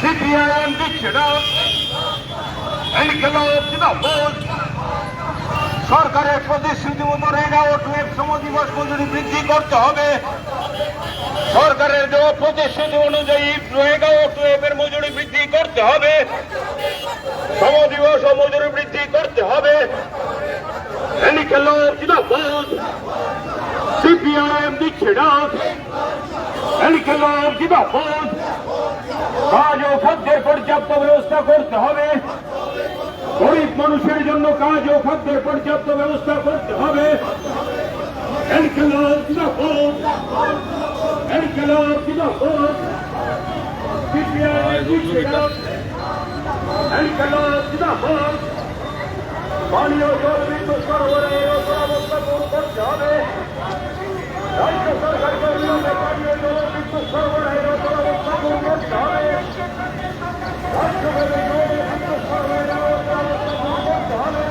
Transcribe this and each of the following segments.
CPIM দিচ্ছে না এনকেলো জিন্দাবাদ। সরকারের প্রতিশ্রুতি মতো রেগা ও টুয়েব শ্রম দিবস মজুরি বৃদ্ধি করতে হবে। সরকারের দেওয়া প্রতিশ্রুতি অনুযায়ী রেগা ও টুয়েবের মজুরি বৃদ্ধি করতে হবে। শ্রম দিবস ও মজুরি বৃদ্ধি করতে হবে। এনকেলো জিন্দাবাদ। সিপিআইএম দিচ্ছে না এনকেলো জিন্দাবাদ। কাজ ও খাদ্যের পর্যাপ্ত ব্যবস্থা করতে হবে গরিব মানুষের জন্য কাজ ও খাদ্যের পর্যাপ্ত ব্যবস্থা করতে হবে ইনকিলাব জিন্দাবাদ ইনকিলাব জিন্দাবাদ সিপিআই জিন্দাবাদ ইনকিলাব জিন্দাবাদ পানীয় জল বিদ্যুৎ সরবরাহের ব্যবস্থা করতে হবে রাজ্য সরকারকে অবিলম্বে পানীয় জল বিদ্যুৎ সরবরাহের ব্যবস্থা করতে হবে রাজ্যব্যাপী জল বিদ্যুৎ সরবরাহের ব্যবস্থা করতে হবে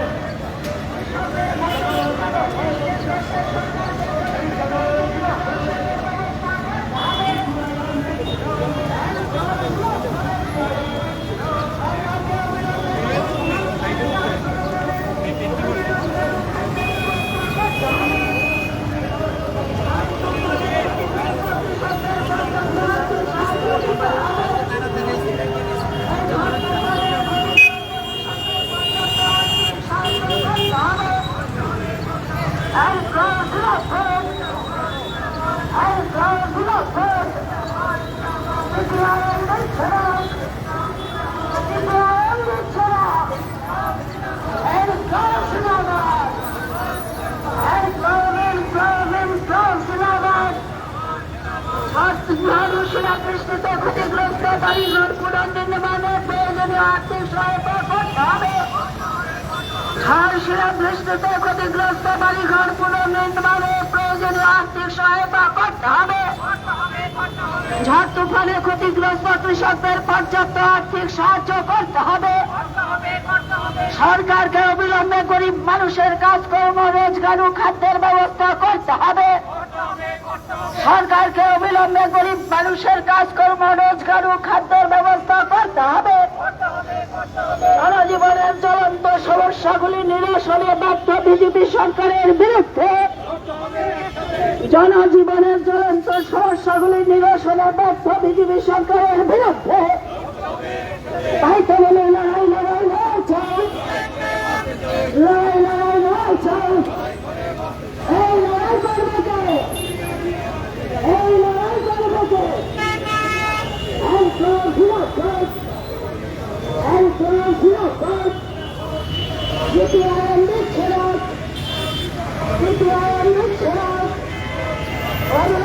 মানুষেরা বৃষ্টিতে ঝড় তুফানে ক্ষতিগ্রস্ত কৃষকদের পর্যাপ্ত আর্থিক সাহায্য করতে হবে। সরকারকে অবিলম্বে গরিব মানুষের কাজকর্ম, রোজগার ও খাদ্যের ব্যবস্থা করতে হবে সরকারকে অবিলম্বে গরিব মানুষের কাজকর্ম, রোজগার ও খাদ্যের ব্যবস্থা করতে হবে। জনজীবনের জ্বলন্ত সমস্যাগুলি নিরসনে ব্যর্থ বিজেপি সরকারের বিরুদ্ধে। জনজীবনের জ্বলন্ত সমস্যাগুলি নিরসনে ব্যর্থ বিজেপি সরকারের বিরুদ্ধে। তাই লড়াই লড়াই লড়াই Thank you.